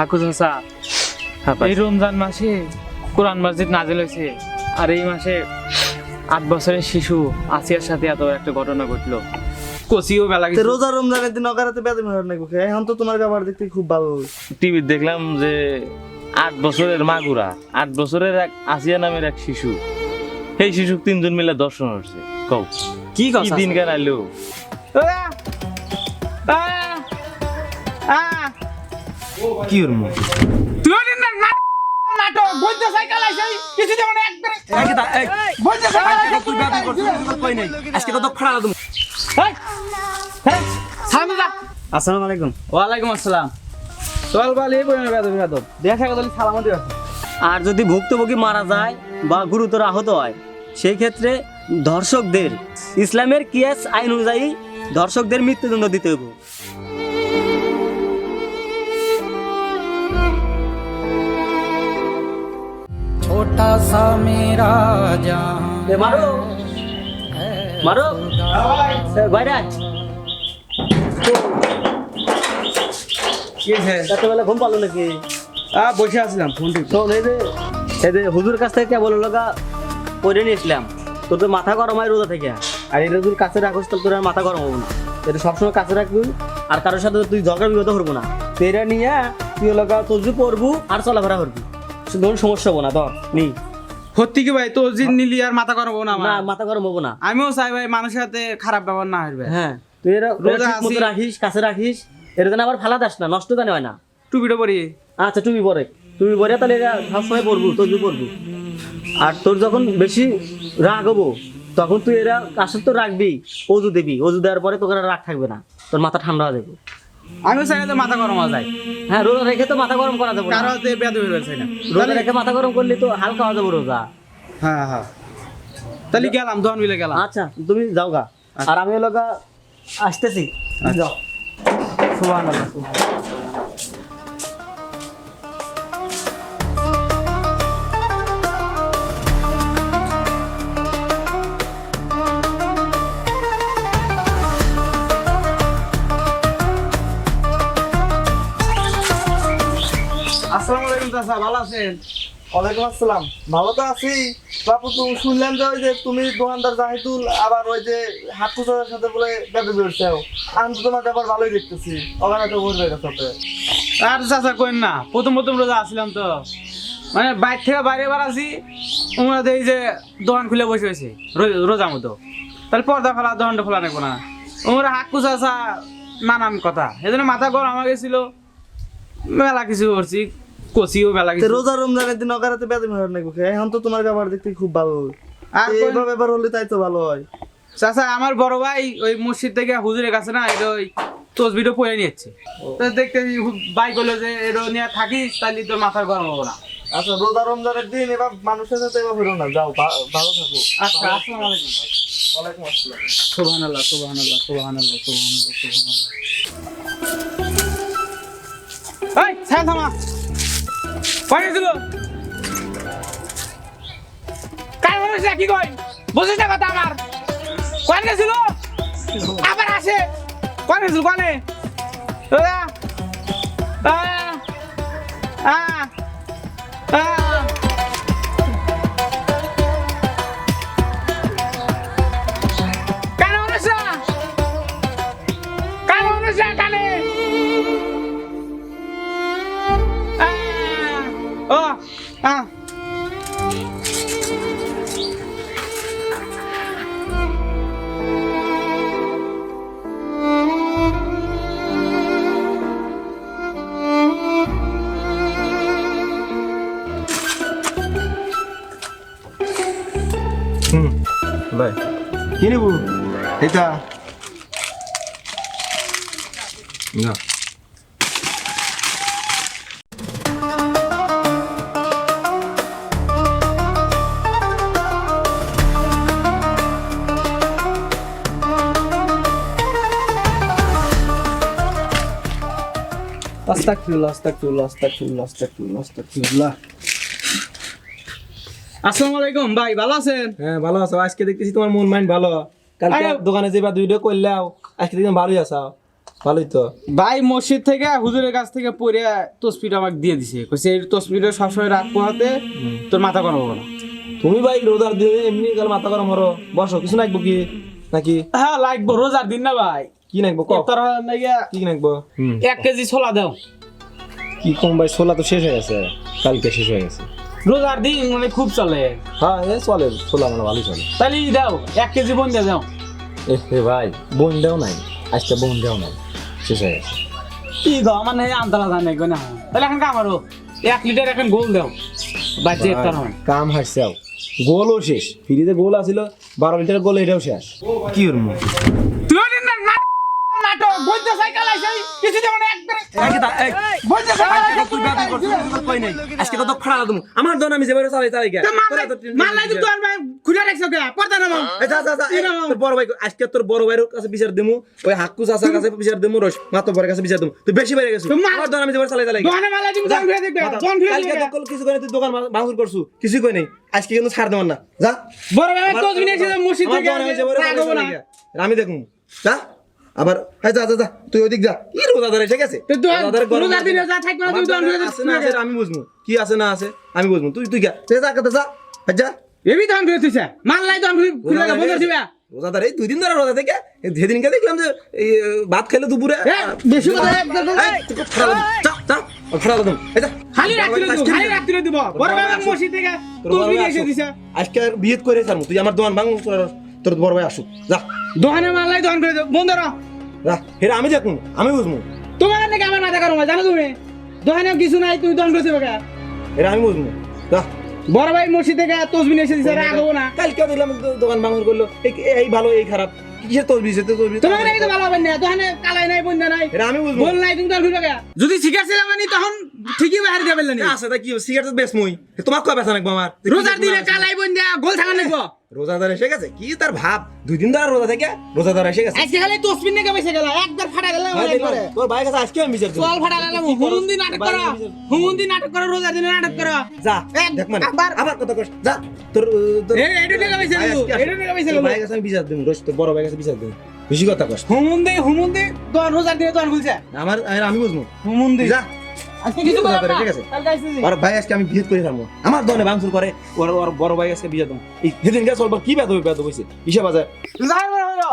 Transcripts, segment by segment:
হাকু চাচা হ্যাঁ এই রমজান মাসে কোরআন মসজিদ নাজিল হয়েছে। আর এই মাসে আট বছরের শিশু আসিয়ার সাথে এত একটা ঘটনা ঘটলো। কচিও বেলা তো রোজা রমজানের দিন অকারাতে বেদম হওয়ার নাকি? এখন তো তোমার ব্যাপার দেখতে খুব ভালো টিভি দেখলাম যে আট বছরের মাগুরা আট বছরের এক আসিয়া নামের এক শিশু। সেই শিশু তিনজন মিলে দর্শন হচ্ছে। কও কি কি দিন কেন আইলো কি ওর মুখ? নাটক বলতে সাইকেল আছে কিছু যেমন একবারে বলতে আজকে তো ফাড়া তুমি সামনে যা। আসসালামু আলাইকুম। ওয়ালাইকুম আসসালাম। চল বালি এই বইনের বেদব বেদব। দেখা গেল সালাম দিও। আর যদি ভুক্তভোগী মারা যায় বা গুরুতর আহত হয় সেই ক্ষেত্রে ধর্ষকদের ইসলামের কিয়াস আইন অনুযায়ী ধর্ষকদের মৃত্যুদণ্ড দিতে হবে छोटा सा मेरा जहां এ মারো মারো এ, বাইরে আয়। কি হয়েছে রাত্রেবেলা ঘুম পালো নাকি আ বসে আছিলাম ফোন টিপে শোন এই যে এই যে হুজুর কাছ থেকে কেবল লগা পরে নিয়েছিলাম তোর তো মাথা গরম হয় রোজা থেকে আর এটা তুই কাছে রাখিস তাহলে তোর আর মাথা গরম হবো না এটা সবসময় কাছে রাখবি আর কারোর সাথে তুই ঝগড়া বিগত করবো না তো এটা নিয়ে তুই লগা তসবি পরবু আর চলাফেরা করবি সমস্যা হব না ধর নি সত্যি কি ভাই? তো জিন নিলি আর মাথা গরম হব না না মাথা গরম হব না। আমিও চাই ভাই মানুষের সাথে খারাপ ব্যবহার না হ্যাঁ তুই এরা রোজা রোজা ঠিক মতো আছি। রাখিস কাছে রাখিস আবার ফালা দাস না নষ্ট জানে হয় না? টুপিটা পরি। আচ্ছা তুমি পরে। তুমি পরে তাহলে এরা সবসময় পড়ব পড়ব আর তোর যখন বেশি রাগ হব তখন তুই এরা কাছে তো রাখবি? অজু দিবি অজু দেওয়ার পরে তোকে আর রাগ থাকবে না তোর মাথা ঠান্ডা হয়ে যাবে। আমিও চাই না তো মাথা গরম হওয়া যায়। হ্যাঁ রোজা রেখে তো মাথা গরম করা যাবে কারও হাতে বেদ হয়ে চাই না। রোজা রেখে মাথা গরম করলে তো হালকা হয়ে যাবে রোজা। হ্যাঁ হ্যাঁ। তাহলে গেলাম দোকান মিলে গেলাম। আচ্ছা তুমি যাও গা। আর আমি লগা আসতেছি। যাও। সুবহানাল্লাহ আসসালামু চাচা, ভালো আছেন? ওয়ালাইকুম আসসালাম। ভালো তো আছি। বাপু, তুমি শুনলাম যে ওই যে তুমি দোকানদার জাহিদুল, আবার ওই যে হাত কুচার সাথে বলে বেদম বেরোচ্ছে আমি তো তোমার ব্যাপার ভালোই দেখতেছি। ওখানে তো বলবে সাথে। আর চাচা, কইন না। প্রথম প্রথম রোজা আসছিলাম তো। মানে বাইর থেকে বাইরে বার আসি ওরা এই যে দোকান খুলে বসে হয়েছে রোজা মতো। তাহলে পর্দা ফেলা, দোকানটা খোলা রাখব না। ওরা হাক্কু চাচা, নানান কথা। সেজন্য মাথা গরম হয়ে গেছিল। মেলা কিছু করছি। কচিও মেলা তো কিছু রোজা রমজানের দিন অকারাতে বেদম হওয়ার নাকি? এখন তো তোমার ব্যাপার দেখতে খুব ভালো। আর কোন- ব্যাপার হলে তাই তো ভালো হয়। চাচা আমার বড় ভাই ওই মসজিদ থেকে হুজুরের কাছে না এটা ওই তসবিটা পরে নিচ্ছে তো দেখতে ভাই বলল যে এটা নিয়ে থাকিস তাহলে তোর মাথার গরম হব না। আচ্ছা রোজা রমজানের দিন এবার মানুষের সাথে এবার হলো না যাও ভালো থাকো। আচ্ছা আসসালামু আলাইকুম। ওয়ালাইকুম আসসালাম। সুবহানাল্লাহ সুবহানাল্লাহ সুবহানাল্লাহ সুবহানাল্লাহ সুবহানাল্লাহ। এই থামা। কই গেছিল কাই মানুষ কি কই? বুঝিস না কথা আমার। কই গেছিল আবার আসে। কই গেছিল কনে? ওরা আ আ আ। ভাই কি নিব এটা না আস্তাগফিরুল্লাহ আস্তাগফিরুল্লাহ আস্তাগফিরুল্লাহ আস্তাগফিরুল্লাহ আস্তাগফিরুল্লাহ আসসালামু আলাইকুম ভাই ভালো আছেন? হ্যাঁ ভালো আছো। আজকে দেখতেছি তোমার মন মাইন্ড ভালো। কালকে দোকানে যেবা দুইটা করলাও আজকে দেখলাম ভালোই আছো। ভালোই তো। ভাই মসজিদ থেকে হুজুরের কাছ থেকে পড়ে আমাকে দিয়ে দিছে। কইছে এই সবসময় রাখব হাতে তোর মাথা গরম হবে না। তুমি ভাই রোজার দিনে এমনি গেল মাথা গরম হরো। বসো কিছু নাকবো কি? নাকি? হ্যাঁ লাগবো রোজার দিন না ভাই। কি নাকবো লাগিয়া কি নাকবো? এক কেজি ছোলা দাও। কি কম ভাই ছোলা তো শেষ হয়ে গেছে। কালকে শেষ হয়ে গেছে। রোজার দিন মানে খুব চলে। হ্যাঁ এ চলে ছোলা মানে ভালোই চলে। তাহলে দাও এক কেজি বোন দিয়ে দাও। এ ভাই বোন দেও নাই আজকে বোন দেও নাই শেষ হয়ে গেছে। কি আমার নাই আমতলা জানে না না। তাহলে এখন কামারো এক লিটার এখন গোল দাও। ইফতার হয় কাম হাসছে গোলও শেষ ফ্রিতে গোল আছিল বারো লিটার গোল এটাও শেষ। কি না না- বৈদ্য সাইকেল আইছে কিছু যেমন একবারে বৈদ্য আজকে তো খড়া তুমি আমার দন আমি যেভাবে চালাই চালাই গে তোর ভাই খুলে রাখছো পর্দা তোর বড় ভাই আজকে তোর বড় ভাইয়ের কাছে বিচার দেমু ওই হাক্কু চাচার কাছে বিচার দেমু রস মাতো পরের কাছে বিচার দেমু। তুই বেশি বেড়ে গেছিস। আমার দন আমি যেভাবে চালাই চালাই গে দোকানে জন ফিরে দেখবে ফিরে কালকে তো কিছু তুই দোকান ভাঙচুর করছু। কিছুই কই নাই আজকে কিন্তু ছাড় দেওয়ার না। যা। বড় ভাই তো তুমি এসে মসজিদ থেকে আমি না। দেখুন। যা। আবার হ্যাঁ যা যা যা তুই ওইদিক যা। কি রোজাদার তো তুমি আছে আমি বুঝব। কি আছে না আছে আমি বুঝব। তুই তুই যা যা কথা যা হ্যাঁ, যা। এবি দোকান ফিরে তুইছে মারলাই দোকান ফিরে খুলে বন্ধ দিবে। রোজাদার এই দুই দিন ধরে রোজা থেকে এই সেদিনকে দেখলাম যে এই ভাত খেলে দুপুরে। বেশি কথা আজকে বিয়ে করে তুই আমার দোকান ভাঙ তোর বড় ভাই আসুক যা। দোকানে মারলাই দোকান ফিরে বন্ধ রাখ যা হেরা আমি দেখুন আমি বুঝব তোমার নাকি আমার মাথা গরম হয় জানো তুমি? দোকানে কিছু নাই তুমি দোকান করেছে বেকা হেরা আমি বুঝব যা। বড় ভাই মসজিদ থেকে তসবিন এসে দিছে রাগ হব না। কালকে দেখলাম দোকান ভাঙন করল। এই- ভালো এই খারাপ। কিসের তোমার নাকি তো ভালো হবে না। দোকানে কালাই নাই বন্ধ নাই। হেরা আমি বুঝব বল নাই তুমি দোকান ফিরে বেকা যদি শিকার ছিলাম মানে তখন ঠিকই বাহার দিয়ে ফেললেন আছে তা কি সিগারেট বেশ মই। তোমার কয় বেচা নাকবো আমার? রোজার দিনে কালাই বন্ধ গোল থাকা নাকবো রোজাদার এসে গেছে? কি তার ভাব? দুই দিন ধরে রোজা থেকে রোজাদার এসে গেছে। আজকে খালি তসবিন নাকি বেসে গেল একবার ফাটা গেল। তোর ভাই কাছে আজকে আমি বিচার। চল ফাটা গেল হুমুন্দি নাটক করো হুমুন্দি নাটক করো রোজার দিনে নাটক করো। যা দেখ মানে আবার- আবার কথা কস যা তোর আহ, তোর এ, এটা টাকা পয়সা ভাই দেবো, আজকে আসুক। এটা টাকা পয়সা তোর দেবো। ভাই কাছে আমি বিচার দেবো রোজ তোর বড় ভাই কাছে বিচার দেবো। বেশি কথা কস হুমুন্দি হুমুন্দি তোমার রোজার দিনে তোমার খুলছে আমার আমি বুঝব। হুমুন্দি। যা। ভাই আজকে আমি বিয়ে করে থাকব আমার দনে ভাঙচুর করে ওর ওর বড় ভাই আজকে বিয়ে দেবো। এই সেদিন গেছে ওর কি বেদ বেদ হয়েছে হিসাব আছে। বড় বড়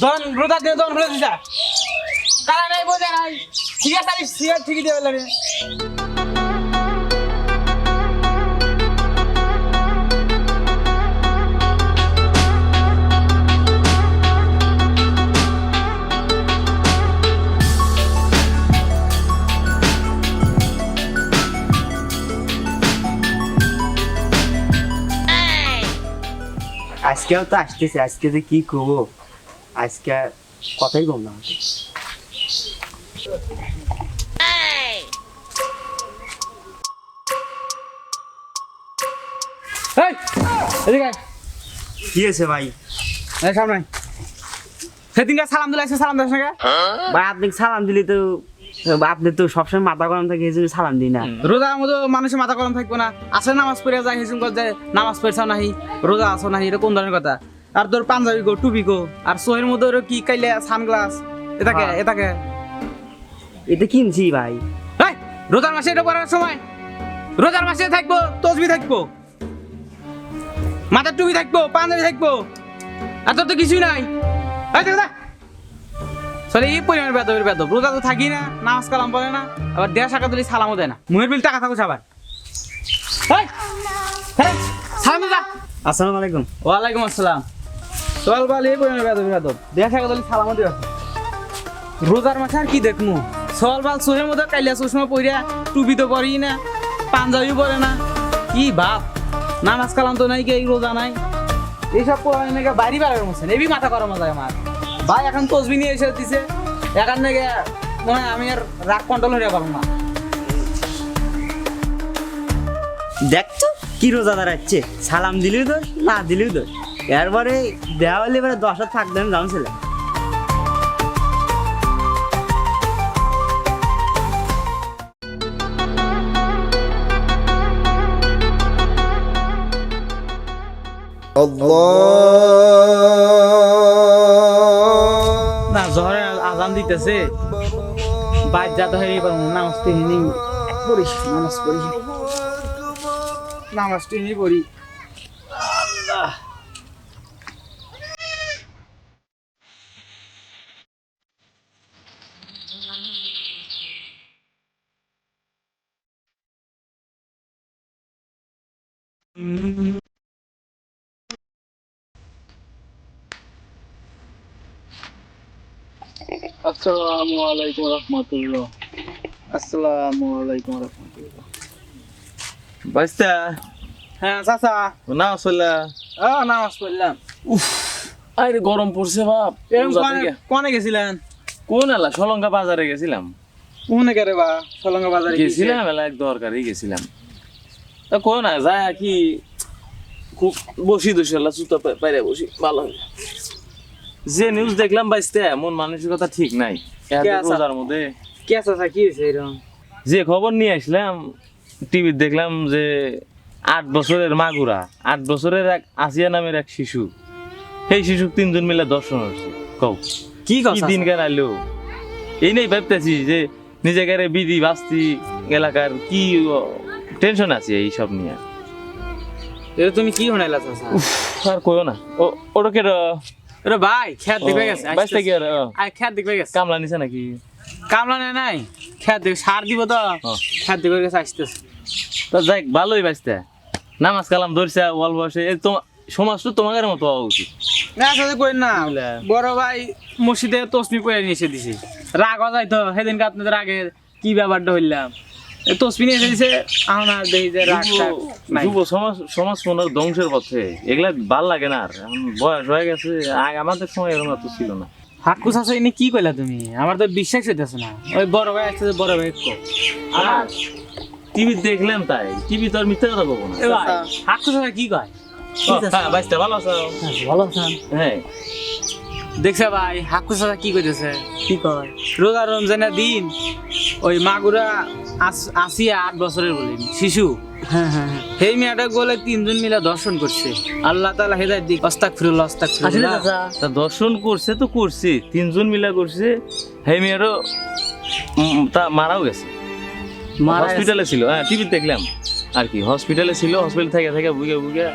দন দিছা। কারা নাই বোঝা নাই? ঠিক আছে আমি সিগারেট ঠিকই দিয়ে আজকেও তো আসতেছে আজকে যে কি করব? আজকে কথাই কম না। কি হয়েছে ভাই? সামনে সেদিনকে সালাম দিলে সালাম দাস না ভাই আপনি সালাম দিলে তো আপনি তো সবসময় মাথা গরম থাকে এই সালাম দিই না। রোজার মতো মানুষের মাথা গরম থাকব না। আসলে নামাজ পড়ে যায় হিসুম যে নামাজ পড়ছ নাহি রোজা আছো নাহি এটা কোন ধরনের কথা? আর তোর পাঞ্জাবি গো টুপি গো আর সোহের মধ্যে ওরা কি কাইলে সানগ্লাস? এটাকে হ্যাঁ। এটাকে এটা কিনছি ভাই। রোজার মাসে এটা পড়ার সময়? রোজার মাসে থাকব তসবি থাকব। মাথার টুপি থাকব পাঞ্জাবি থাকব। আর তোর তো কিছুই নাই। এই দেখ এই পরিমাণ বেদবের বেদব রোজা তো থাকি না নামাজ কালাম বলে না আবার দেড় টাকা দিলে সালামও দেয় না। মুহের বিল টাকা থাকুস আবার? সালাম। আসসালামু আলাইকুম। ওয়ালাইকুম আসসালাম। চল বল এই পরিমাণ বেদব বেদব দেড় টাকা দিলে সালামও রোজার মাসে আর কি দেখমু? সল বাল সোহের মধ্যে কাইলা চশমা পইরা টুপি তো পরি না পাঞ্জাবি পরে না। কি বাপ নামাজ কালাম তো নাই কি এই রোজা নাই? এইসব বাড়ি বাড়ার মতন এবি মাথা করা মজা আমার। ভাই, এখন তসবি নিয়ে এসে দিছে। এখান থেকে মনে হয় আমি আর রাগ কন্ট্রোল হয়ে পারব না। দেখছ কি রোজা দাঁড়াচ্ছে সালাম দিলেও দোষ, না দিলেও দোষ। এরপরে দেওয়া হলে এবারে দশ হাত থাকবে আমি জানো ছেলে। আজান দিতেছে। বাইর যাতে হয় এবার নামাজ টেনে নামাজ পড়িস। নামাজ টেনে পড়ি। আসসালামু আলাইকুম রহমতুল্লাহ। আসসালামু আলাইকুম রহমতুল্লাহ। বাইস্তা হ্যাঁ চাচা। না আসলে ও নামাজ পড়লাম আরে গরম পড়ছে বাপ। কোনে গেছিলেন? কোন এলা? সলঙ্কা বাজারে গেছিলাম। কোনে কে বা? সলঙ্গা বাজারে গেছিলাম এলা এক দরকারই গেছিলাম। তা কোন না যায় কি খুব বসি দোষী এলা সুতো পাইরে বসি ভালো হবে। যে নিউজ দেখলাম বাইস্তে মন মানসিকতা ঠিক নাই? রোজার মধ্যে। কে চাচা কি হয়েছে এরকম? যে খবর নিয়ে আসলাম টিভি দেখলাম যে আট বছরের মাগুরা আট বছরের এক আসিয়া নামের এক শিশু। সেই শিশু তিনজন মিলে দর্শন হচ্ছে। কও কি কি দিন কেন আইলো এই নেই ভাবতেছি যে নিজেকার বিধি বাস্তি এলাকার কি টেনশন আছে এই সব নিয়ে? এটা তুমি কি শোনাইলা আর কইও না। ও ওটা আরে ভাই খেত দেখবে গেছে আর খেত দেখবে গেছে। কামলা নিছে নাকি? কামলা নেই নাই খেত দেখবে সার দিব তো। হ্যাঁ। খেত দেখবে গেছে আসতেছে। তো যাই ভালোই বাইসতে নামাজ কালাম ধরছে ওয়াল বসে। এই তোমার সমাজ তো তোমাদের মতো হওয়া উচিত। না সাথে কই না। বড় ভাই মসজিদে তসমি পড়ে নিয়ে এসে দিছি। রাগ যায় তো সেদিনকে আপনাদের আগে কি ব্যাপারটা হইলাম? এ তসমি নিয়ে এসে দিছে দেখি যে রাগ যুব সমাজ সমাজ মনের ধ্বংসের পথে। এগুলা ভালো লাগে না আর। বয়স হয়ে গেছে আগে আমাদের সময় এরকম এত ছিল না। হাক্কু চাচা এনে কি কইলা তুমি? আমার তো বিশ্বাস হইতেছে না। ওই বড় ভাই আসছে বড় ভাই কো। আর টিভি দেখলাম তাই। টিভি তো আর মিথ্যা কথা বলব না। হাক্কু চাচা কি কয়? হ্যাঁ বাইসটা ভালো আছো? ভালো আছেন হ্যাঁ। দেখছে ভাই চাচা কি কইতেছে? কি কয়? রোজা রমজানের দিন ওই মাগুরা আসিয়া আট বছরের বলেন শিশু? হ্যাঁ হ্যাঁ হ্যাঁ। সেই মেয়েটা বলে তিনজন মিলে দর্শন করছে। আল্লাহ তালা হেদায় দিক। অস্তাক চাচা তা দর্শন করছে তো করছে। তিনজন মিলা করছে। হ্যাঁ মেয়েরও তা মারাও গেছে। হসপিটালে ছিল। হ্যাঁ টিভি দেখলাম। আর কি হসপিটালে ছিল হসপিটাল থেকে থেকে বুকে বুকে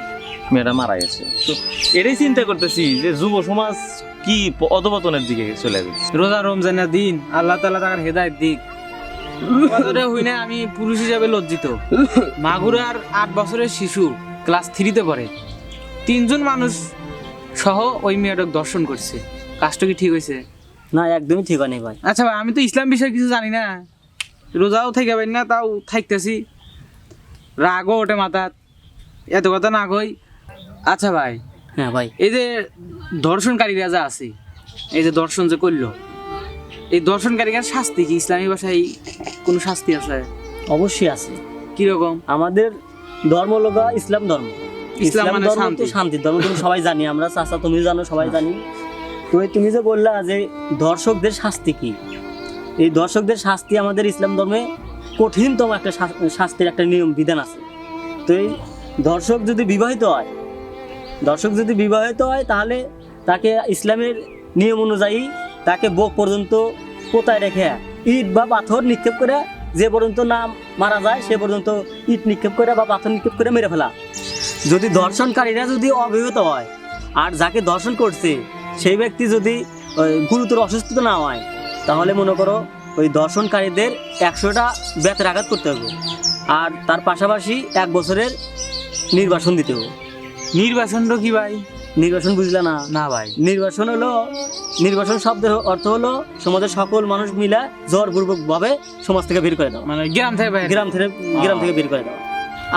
মেয়েটা মারা গেছে। তো এটাই চিন্তা করতেছি যে যুব সমাজ কি অধপতনের দিকে চলে যাচ্ছে রোজা রমজানের দিন আল্লাহ তালা তার হেদায় দিক। কথাটা হই না আমি পুরুষ হিসাবে লজ্জিত। মাগুরার আট বছরের শিশু ক্লাস থ্রিতে পড়ে। তিনজন মানুষ সহ ওই মেয়েটাকে দর্শন করছে। কাজটা কি ঠিক হয়েছে? না একদমই ঠিক হয়নি ভাই। আচ্ছা ভাই আমি তো ইসলাম বিষয়ে কিছু জানি না। রোজাও থেকে পারি না তাও থাকতেছি। রাগও ওঠে মাথাত এত কথা না কই। আচ্ছা ভাই হ্যাঁ ভাই। এই যে দর্শনকারীরা যা আছে এই যে দর্শন যে করল এই দর্শনকারীর শাস্তি কি? ইসলামী ভাষায় কোনো শাস্তি আছে? অবশ্যই আছে। কীরকম আমাদের ধর্ম গা ইসলাম ধর্ম। ইসলাম মানে ধর্ম তো শান্তি। ধর্ম তুমি সবাই জানি আমরা চাচা তুমি জানো সবাই জানি। তো এই তুমি যে বললা যে দর্শকদের শাস্তি কি? এই দর্শকদের শাস্তি আমাদের ইসলাম ধর্মে কঠিনতম একটা শাস্তির একটা নিয়ম বিধান আছে। তো এই দর্শক যদি বিবাহিত হয় দর্শক যদি বিবাহিত হয় তাহলে তাকে ইসলামের নিয়ম অনুযায়ী তাকে বুক পর্যন্ত কোথায় রেখে ইট বা পাথর নিক্ষেপ করে যে পর্যন্ত না মারা যায়, সে পর্যন্ত ইট নিক্ষেপ করে বা পাথর নিক্ষেপ করে মেরে ফেলা। যদি দর্শনকারীরা যদি অবিহত হয়, আর যাকে দর্শন করছে, সেই ব্যক্তি যদি গুরুতর অসুস্থ না হয়, তাহলে মনে করো ওই দর্শনকারীদের একশোটা বেতের আঘাত করতে হবে। আর তার পাশাপাশি এক বছরের নির্বাসন দিতে হবে। নির্বাচনটা কি ভাই? নির্বাসন বুঝলে না? না ভাই। নির্বাচন হলো নির্বাচন শব্দের অর্থ হলো সমাজের সকল মানুষ মিলে জোরপূর্বক ভাবে সমাজ থেকে বের করে দেওয়া মানে গ্রাম থেকে গ্রাম থেকে গ্রাম থেকে বের করে দেওয়া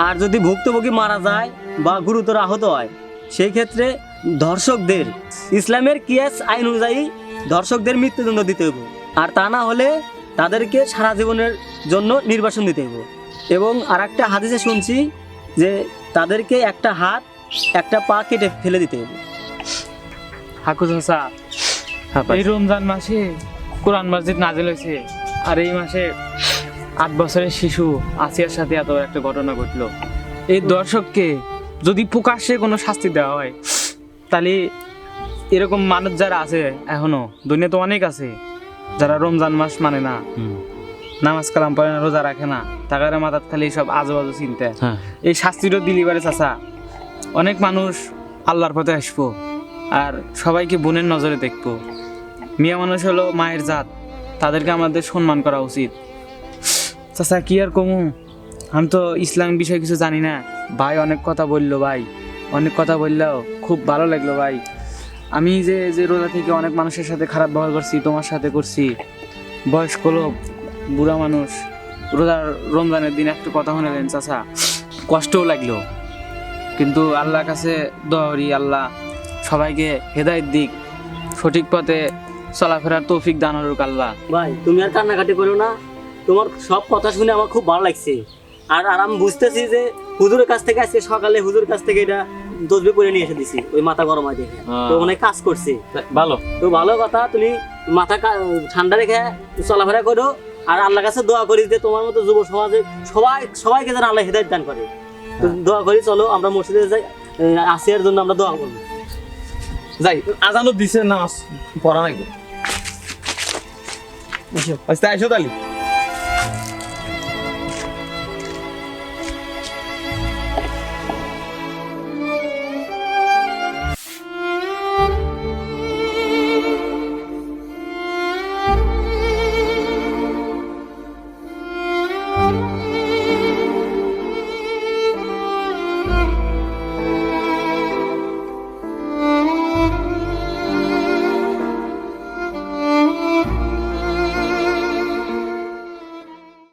আর যদি ভুক্তভোগী মারা যায় বা গুরুতর আহত হয় সেই ক্ষেত্রে ধর্ষকদের ইসলামের কিয়াস আইন অনুযায়ী ধর্ষকদের মৃত্যুদণ্ড দিতে হবে আর তা না হলে তাদেরকে সারা জীবনের জন্য নির্বাসন দিতে হবে এবং আর একটা হাদিসে শুনছি যে তাদেরকে একটা হাত একটা পা কেটে ফেলে দিতে হবে। হাকু চাচা হ্যাঁ, এই রমজান মাসে কোরআন মসজিদ নাজিল হয়েছে। আর এই মাসে আট বছরের শিশু আসিয়ার সাথে এত একটা ঘটনা ঘটলো। এই দর্শককে যদি প্রকাশ্যে কোনো শাস্তি দেওয়া হয় তাহলে এরকম মানুষ যারা আছে এখনও দুনিয়া তো অনেক আছে যারা রমজান মাস মানে না। নামাজ কালাম পড়ে না রোজা রাখে না তাকারে মাথাত খালি সব আজু বাজু চিন্তা। হ্যাঁ। এই শাস্তিটা দিলি পারে চাচা অনেক মানুষ আল্লাহর পথে আসব আর সবাইকে বোনের নজরে দেখব। মিয়া মানুষ হলো মায়ের জাত, তাদেরকে আমাদের সম্মান করা উচিত। চাচা, কি আর কমু? আমি তো ইসলাম বিষয়ে কিছু জানি না। ভাই অনেক কথা বলল ভাই। অনেক কথা বললেও খুব ভালো লাগল ভাই। আমি যে যে রোজা থেকে অনেক মানুষের সাথে খারাপ ব্যবহার করছি, তোমার সাথে করছি। বয়স্ক লোক, বুড়া মানুষ, রোজার রমজানের দিন একটু কথা শুনেলেন চাচা। কষ্টও লাগল। কিন্তু আল্লাহর কাছে দোয়া করি আল্লাহ সবাইকে হেদায়েত দিক সঠিক পথে চলাফেরার তৌফিক দান করুক আল্লাহ। ভাই তুমি আর কান্নাকাটি করো না। তোমার সব কথা শুনে আমার খুব ভালো লাগছে। আর আর আমি বুঝতেছি যে হুজুরের কাছ থেকে আজকে সকালে হুজুরের কাছ থেকে এটা দোষবে করে নিয়ে এসে দিছি ওই মাথা গরম হয় দেখে। হ্যাঁ। তো অনেক কাজ করছে। ভালো। তো ভালো কথা তুমি মাথা ঠান্ডা রেখে চলাফেরা করো। আর আল্লাহর কাছে দোয়া করি যে তোমার মতো যুব সমাজে সবাই সবাইকে যেন আল্লাহ হেদায়ত দান করে। দোয়া করি, চলো আমরা মসজিদে যাই আসি আসিয়ার জন্য আমরা দোয়া করব। যাই আজানো দিছে না, পড়া নাই। আচ্ছা আইসো তালি